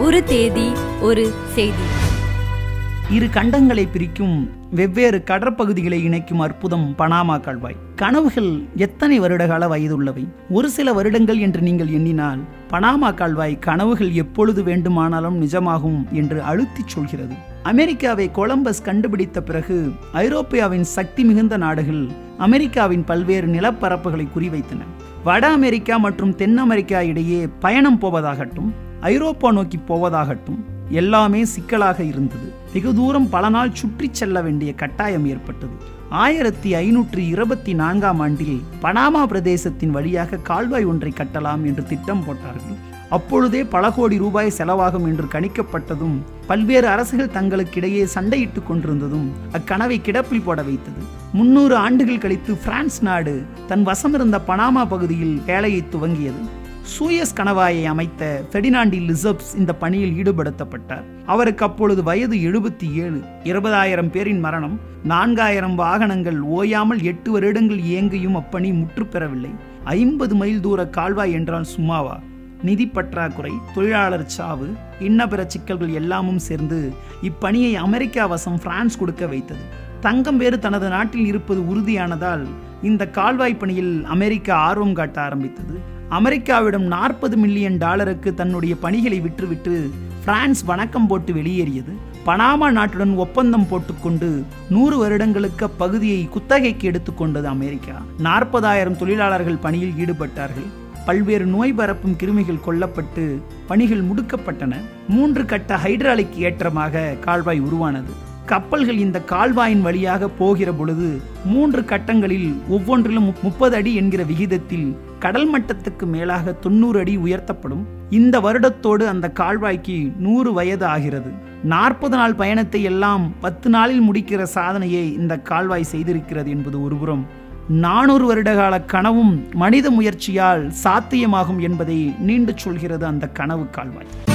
ஒரு தேதி ஒரு செய்தி. இரு கண்டங்களை பிரிக்கும் வெவ்வேறு கடற்பகுதிகளை இணைக்கும் அற்புதம் பனாமா கால்வாய். கனவுகள் எத்தனை வருடகால வயதுள்ளவை? ஒரு சில வருடங்கள் என்று நீங்கள் எண்ணினால் பனாமா கால்வாய் கனவுகள் எப்பொழுது வேண்டுமானாலும் நிஜமாகும் என்று அழுத்திச் சொல்கிறது. அமெரிக்காவை கொலம்பஸ் கண்டுபிடித்த பிறகு ஐரோப்பியாவின் சக்தி மிகுந்த நாடுகள் அமெரிக்காவின் பல்வேறு நிலப்பரப்புகளை குறிவைத்தன. வட அமெரிக்கா மற்றும் தென் அமெரிக்கா இடையே பயணம் போவதாகட்டும் ஐரோப்பா நோக்கி போவதாகட்டும் எல்லாமே சிக்கலாக இருந்தது. வெகு தூரம் பல நாள் சுற்றி செல்ல வேண்டிய கட்டாயம் ஏற்பட்டது. ஆயிரத்தி ஐநூற்றி இருபத்தி நான்காம் ஆண்டில் பனாமா பிரதேசத்தின் வழியாக கால்வாய் ஒன்றை கட்டலாம் என்று திட்டம் போட்டார்கள். அப்பொழுதே பல கோடி ரூபாய் செலவாகும் என்று கணிக்கப்பட்டதும் பல்வேறு அரசுகள் தங்களுக்கிடையே சண்டையிட்டுக் கொண்டிருந்ததும் அக்கனவை கிடப்பில் போட வைத்தது. முன்னூறு ஆண்டுகள் கழித்து பிரான்ஸ் நாடு தன் வசமிருந்த பனாமா பகுதியில் வேலையை துவங்கியது. சூயஸ் கணவாயை அமைத்த ஃபெடினாண்டி லிசப்ஸ் இந்த பணியில் ஈடுபடுத்தப்பட்டார். அவருக்கு அப்பொழுது வயது எழுபத்தி ஏழு. இருபதாயிரம் பேரின் மரணம் நான்காயிரம் வாகனங்கள் ஓயாமல் எட்டு வருடங்கள் இயங்கியும் அப்பணி முற்றுப்பெறவில்லை ஐம்பது மைல் தூர கால்வாய் என்றால் சும்மாவா? நிதி பற்றாக்குறை தொழிலாளர் சாவு இன்ன பிற சிக்கல்கள் எல்லாமும் சேர்ந்து இப்பணியை அமெரிக்கா வசம் பிரான்ஸ் கொடுக்க வைத்தது. தங்கம் வேறு தனது நாட்டில் இருப்பது உறுதியானதால் இந்த கால்வாய் பணியில் அமெரிக்கா ஆர்வம் காட்ட ஆரம்பித்தது. அமெரிக்காவிடம் நாற்பது மில்லியன் டாலருக்கு தன்னுடைய பணிகளை விற்றுவிட்டு பிரான்ஸ் வணக்கம் போட்டு வெளியேறியது. பனாமா நாட்டுடன் ஒப்பந்தம் போட்டுக்கொண்டு நூறு வருடங்களுக்கு அப்பகுதியை குத்தகைக்கு எடுத்துக்கொண்டது அமெரிக்கா. நாற்பதாயிரம் தொழிலாளர்கள் பணியில் ஈடுபட்டார்கள். பல்வேறு நோய் பரப்பும் கிருமிகள் கொல்லப்பட்டு பணிகள் முடுக்கப்பட்டன. மூன்று கட்ட ஹைட்ராலிக் ஏற்றமாக கால்வாய் உருவானது. கப்பல்கள் இந்த கால்வாயின் வழியாக போகிற பொழுது மூன்று கட்டங்களில் ஒவ்வொன்றிலும் முப்பது அடி என்கிற விகிதத்தில் கடல் மட்டத்துக்கு மேலாக தொண்ணூறு அடி உயர்த்தப்படும். இந்த வருடத்தோடு அந்த கால்வாய்க்கு நூறு வயது ஆகிறது. நாற்பது நாள் பயணத்தை எல்லாம் பத்து நாளில் முடிக்கிற சாதனையை இந்த கால்வாய் செய்திருக்கிறது என்பது ஒருபுறம் நானூறு வருடகால கனவும் மனித முயற்சியால் சாத்தியமாகும் என்பதை நீண்டு சொல்கிறது அந்த கனவு கால்வாய்.